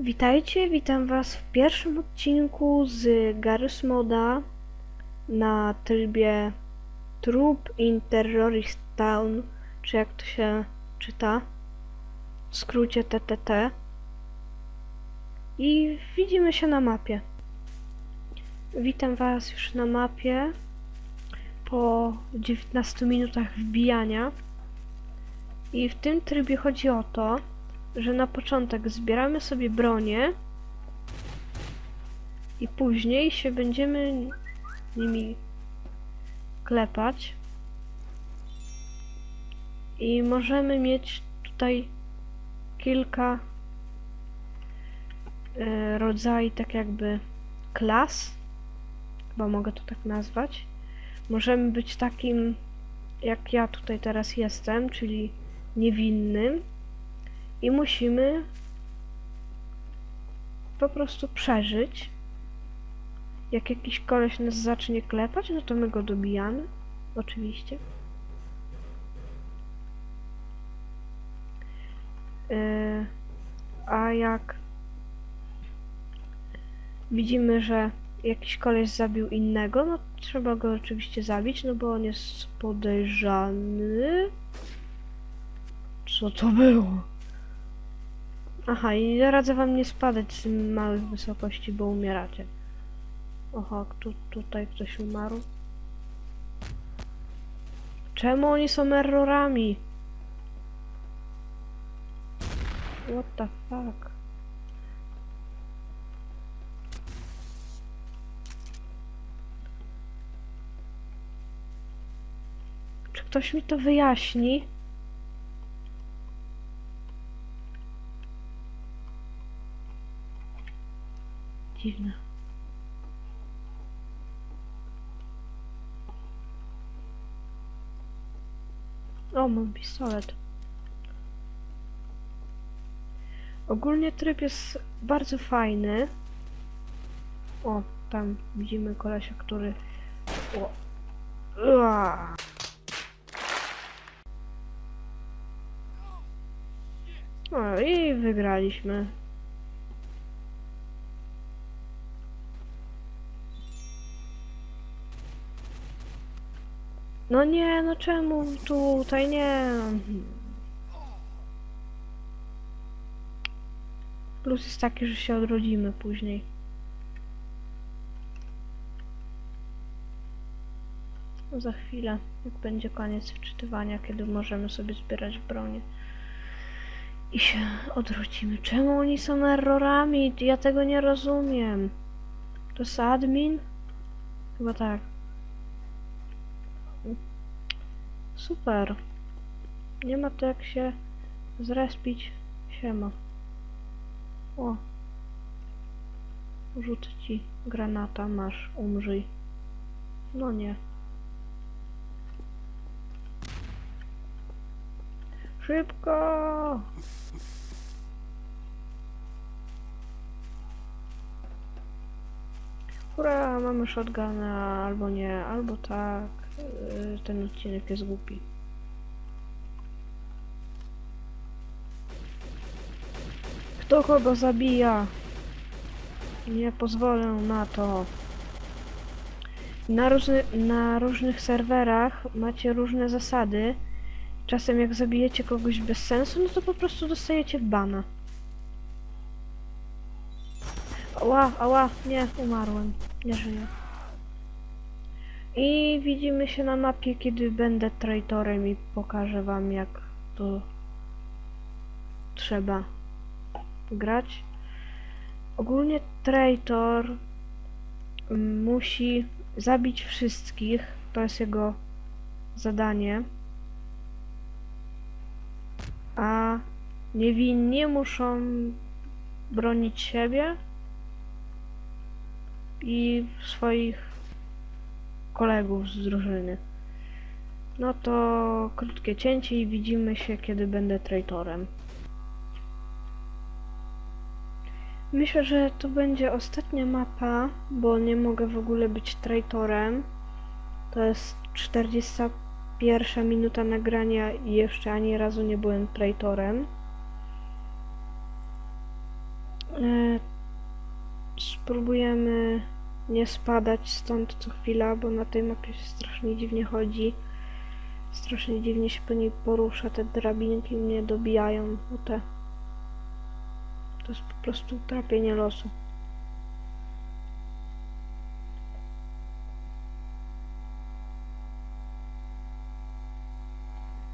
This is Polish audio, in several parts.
Witajcie, witam was w pierwszym odcinku z Garry's Moda na trybie Troop in Terrorist Town, czy jak to się czyta, w skrócie TTT. I widzimy się na mapie. Witam was już na mapie po 19 minutach wbijania. I w tym trybie chodzi o to, że na początek zbieramy sobie bronię i później się będziemy nimi klepać. I możemy mieć tutaj kilka e, rodzajów tak jakby klas chyba mogę to tak nazwać. Możemy być takim jak ja tutaj teraz jestem czyli niewinnym i musimy po prostu przeżyć. Jak jakiś koleś nas zacznie klepać, no to my go dobijamy. Oczywiście. Yy, a jak widzimy, że jakiś koleś zabił innego, no trzeba go oczywiście zabić, no bo on jest podejrzany. Co to było? Aha, i radzę wam nie spadać z małych wysokości, bo umieracie. Oho, tu, tutaj ktoś umarł. Czemu oni są errorami? What the fuck? Czy ktoś mi to wyjaśni? Dziwne. O, mam pistolet. Ogólnie tryb jest bardzo fajny. O, tam widzimy kolesia, który... O. I wygraliśmy. No nie, no czemu tutaj nie? Plus jest taki, że się odrodzimy później. Za chwilę, jak będzie koniec wczytywania, kiedy możemy sobie zbierać bronię. I się odrodzimy. Czemu oni są errorami? Ja tego nie rozumiem. To jest admin? Chyba tak. Super. Nie ma to jak się zrespić. Siema. O. Rzucę ci granata, masz, umrzyj. No nie. Szybko! Hurra, mamy shotguna, albo nie, albo tak. Yy, Ten odcinek jest głupi. Kto kogo zabija? Nie pozwolę na to. Na, różny, na różnych serwerach macie różne zasady. Czasem jak zabijecie kogoś bez sensu, no to po prostu dostajecie bana. Ała, ała, nie, umarłem. Nie żyję. I widzimy się na mapie, kiedy będę traitorem i pokażę wam jak to trzeba grać. Ogólnie traitor musi zabić wszystkich. To jest jego zadanie. A niewinni muszą bronić siebie i swoich kolegów z drużyny. No to krótkie cięcie i widzimy się, kiedy będę traitorem. Myślę, że to będzie ostatnia mapa, bo nie mogę w ogóle być traitorem. To jest 41 minuta nagrania i jeszcze ani razu nie byłem traitorem. E, spróbujemy nie spadać stąd co chwila, bo na tej mapie się strasznie dziwnie chodzi. Strasznie dziwnie się po niej porusza, te drabinki mnie dobijają o te. To jest po prostu trapienie losu.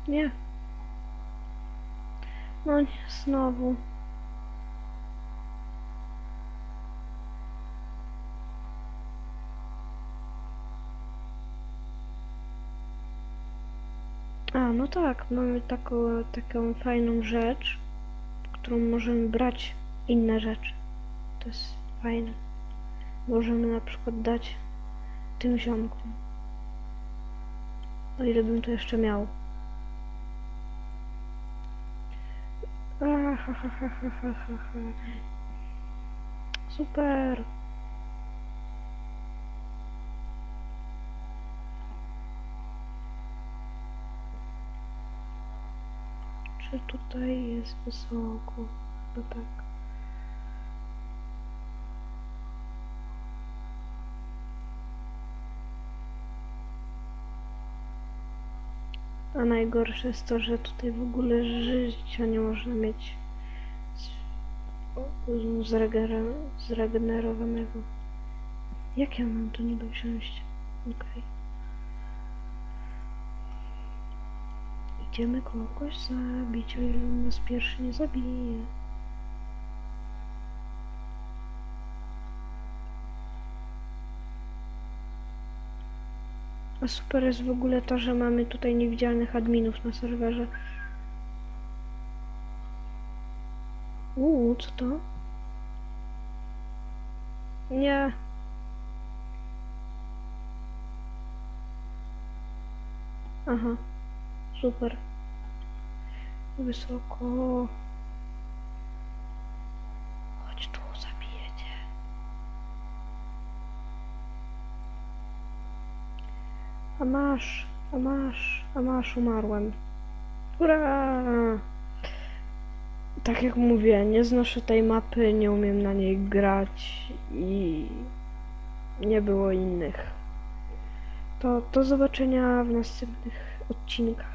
Nie. No nie, znowu. A, no tak, mamy taką, taką fajną rzecz, którą możemy brać inne rzeczy. To jest fajne. Możemy na przykład dać tym ziomkom. O ile bym to jeszcze miał. Super. Czy tutaj jest wysoko? No tak. A najgorsze jest to, że tutaj w ogóle życia nie można mieć zregenerowanego. Jak ja mam to niby wziąć? Okej. Idziemy kogoś zabić, o ile on nas pierwszy nie zabije. A super jest w ogóle to, że mamy tutaj niewidzialnych adminów na serwerze. Uuu, co to? Nie. Aha, super. Wysoko. Chodź tu, zabiję cię. A masz, a masz, a masz, umarłem. Ura! Tak jak mówię, nie znoszę tej mapy, nie umiem na niej grać i nie było innych. To do zobaczenia w następnych odcinkach.